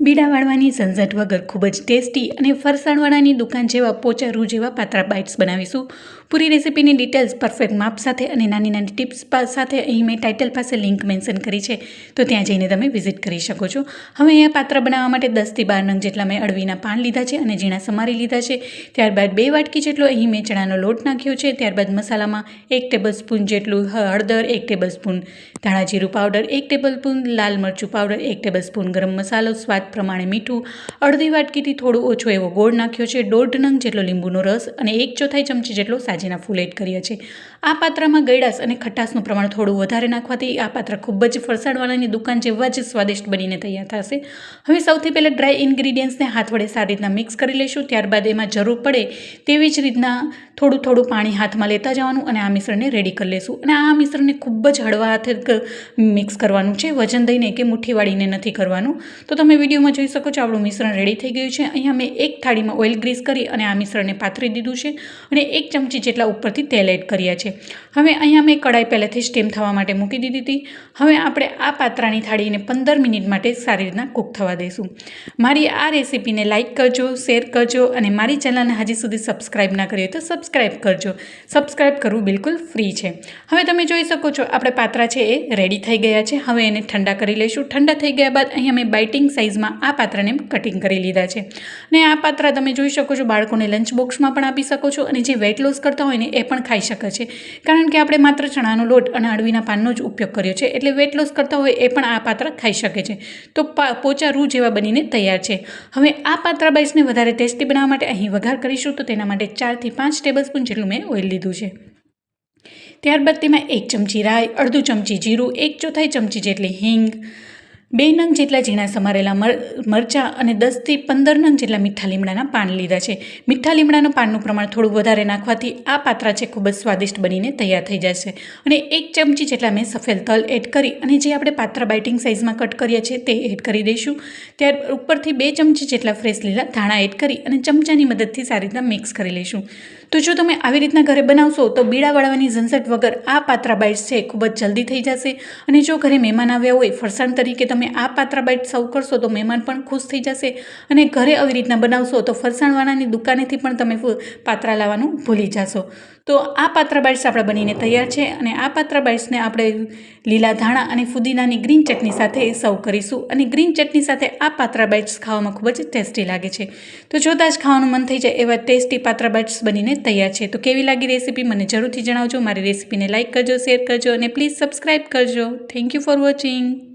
બીડા વાળવાની ઝંઝટ વગર ખૂબ જ ટેસ્ટી અને ફરસાણવાળાની દુકાન જેવા પોચા રૂ જેવા પાતળા બાઇટ્સ બનાવીશું. પૂરી રેસીપીની ડિટેલ્સ પરફેક્ટ માપ સાથે અને નાની નાની ટિપ્સ સાથે અહીં મેં ટાઇટલ પાસે લિંક મેન્શન કરી છે, તો ત્યાં જઈને તમે વિઝિટ કરી શકો છો. હવે અહીંયા પાત્ર બનાવવા માટે દસથી બાર નંગ જેટલા મેં અળવીના પાન લીધા છે અને ઝીણા સમારી લીધા છે. ત્યારબાદ બે વાટકી જેટલો અહીં મેં ચણાનો લોટ નાખ્યો છે. ત્યારબાદ મસાલામાં એક ટેબલ સ્પૂન જેટલું હળદર, એક ટેબલ સ્પૂન ધાણા જીરું પાવડર, એક ટેબલ સ્પૂન લાલ મરચું પાવડર, એક ટેબલ સ્પૂન ગરમ મસાલો, સ્વાદ પ્રમાણે મીઠું અડધી વાટકીથી થોડો ઓછો એવો ગોળ નાખ્યો છે. દોઢ નંગ જેટલો લીંબુનો રસ અને એક ચોથાઈ ચમચી જેટલો સાજીના ફૂલ એડ કર્યા છે. આ પાત્રામાં ગળાશ અને ખટાશનું પ્રમાણ થોડું વધારે નાખવાથી આ પાત્ર ખૂબ જ ફરસાણવાળાની દુકાન જેવા જ સ્વાદિષ્ટ બનીને તૈયાર થશે. હવે સૌથી પહેલાં ડ્રાય ઇન્ગ્રીડિયન્ટ્સને હાથ વડે સારી રીતના મિક્સ કરી લઈશું ત્યારબાદ એમાં જરૂર પડે તેવી જ રીતના થોડું થોડું પાણી હાથમાં લેતા જવાનું અને આ મિશ્રણને રેડી કરી લઈશું અને આ મિશ્રણને ખૂબ જ હળવા હાથે મિક્સ કરવાનું છે. વજન દઈને કે મુઠ્ઠી વાળીને નથી કરવાનું. તો તમે વિડીયોમાં જોઈ શકો છો, આપણું મિશ્રણ રેડી થઈ ગયું છે. અહીંયા મેં એક થાળીમાં ઓઇલ ગ્રીસ કરી અને આ મિશ્રણને પાથરી દીધું છે અને એક ચમચી જેટલા ઉપરથી તેલ એડ કર્યા છે. હવે અહીંયા મેં કડાઈ પહેલેથી સ્ટીમ થવા માટે મૂકી દીધી હતી. હવે આપણે આ પાત્રાની થાળીને પંદર મિનિટ માટે સારી રીતના કૂક થવા દઈશું મારી આ રેસીપીને લાઇક કરજો શેર કરજો અને મારી ચેનલને હજી સુધી સબસ્ક્રાઇબ ના કરી હોય તો સબસ્ક્રાઇબ કરજો. સબસ્ક્રાઇબ કરવું બિલકુલ ફ્રી છે. હવે તમે જોઈ શકો છો, આપણે પાત્રા છે એ રેડી થઈ ગયા છે. હવે એને ઠંડા કરી લઈશું. ઠંડા થઈ ગયા બાદ અહીંયા મેં બાઇટિંગ સાઇઝમાં આ પાત્રને કટિંગ કરી લીધા છે. અને આ પાત્ર તમે જોઈ શકો છો, બાળકોને લંચ બોક્સમાં પણ આપી શકો છો અને જે વેટ લોસ કરતા હોય ને એ પણ ખાઈ શકે છે. કારણ કે આપણે માત્ર ચણાનો લોટ અને અળવીના પાનનો જ ઉપયોગ કર્યો છે, એટલે વેટ લોસ કરતા હોય એ પણ આ પાત્ર ખાઈ શકે છે. તો પોચા રૂ જેવા બનીને તૈયાર છે. હવે આ પાત્રા બાઈસને વધારે ટેસ્ટી બનાવવા માટે અહીં વઘાર કરીશું, તો તેના માટે ચારથી પાંચ ટેબલ સ્પૂન જેટલું મેં ઓઇલ લીધું છે. ત્યારબાદ તેમાં એક ચમચી રાઈ, અડધું ચમચી જીરું, એક ચોથાઈ ચમચી જેટલી હિંગ બે નંગ જેટલા ઝીણા સમારેલા મર, મરચાં અને દસથી પંદર નંગ જેટલા મીઠા લીમડાના પાન લીધા છે. મીઠા લીમડાના પાનનું પ્રમાણ થોડું વધારે નાખવાથી આ પાત્રા છે ખૂબ જ સ્વાદિષ્ટ બનીને તૈયાર થઈ જશે. અને એક ચમચી જેટલા મેં સફેદ તલ એડ કરી અને જે આપણે પાત્રા બાઇટિંગ સાઇઝમાં કટ કર્યા છે તે એડ કરી દઈશું. ત્યાર ઉપરથી બે ચમચી જેટલા ફ્રેશ લીલા ધાણા એડ કરી અને ચમચાની મદદથી સારી રીતના મિક્સ કરી લઈશું. તો જો તમે આવી રીતના ઘરે બનાવશો તો બીડા વાળવાની ઝંઝટ વગર આ પાત્રા બાઇટ્સ છે ખૂબ જ જલ્દી થઈ જશે. અને જો ઘરે મહેમાન આવ્યા હોય ફરસાણ તરીકે તમે આ પાત્રા બાઇટ સર્વ કરશો તો મહેમાન પણ ખુશ થઈ જશે અને ઘરે આવી રીતના બનાવશો તો ફરસાણવાળાની દુકાનેથી પણ તમે પાત્રા લાવવાનું ભૂલી જશો. તો આ પાત્રા બાઇટ્સ આપણા બનીને તૈયાર છે અને આ પાત્રા બાઇટ્સને આપણે લીલા ધાણા અને ફુદીનાની ગ્રીન ચટણી સાથે સર્વ કરીશું અને ગ્રીન ચટણી સાથે આ પાત્રા બાઇટ્સ ખાવામાં ખૂબ જ ટેસ્ટી લાગે છે. તો જોતાં જ ખાવાનું મન થઈ જાય એવા ટેસ્ટી પાત્રા બાઇટ્સ બનીને તૈયાર છે. તો કેવી લાગી રેસીપી મને જરૂરથી જણાવજો. મારી રેસીપીને લાઇક કરજો, શેર કરજો અને પ્લીઝ સબસ્ક્રાઈબ કરજો. Thank you for watching.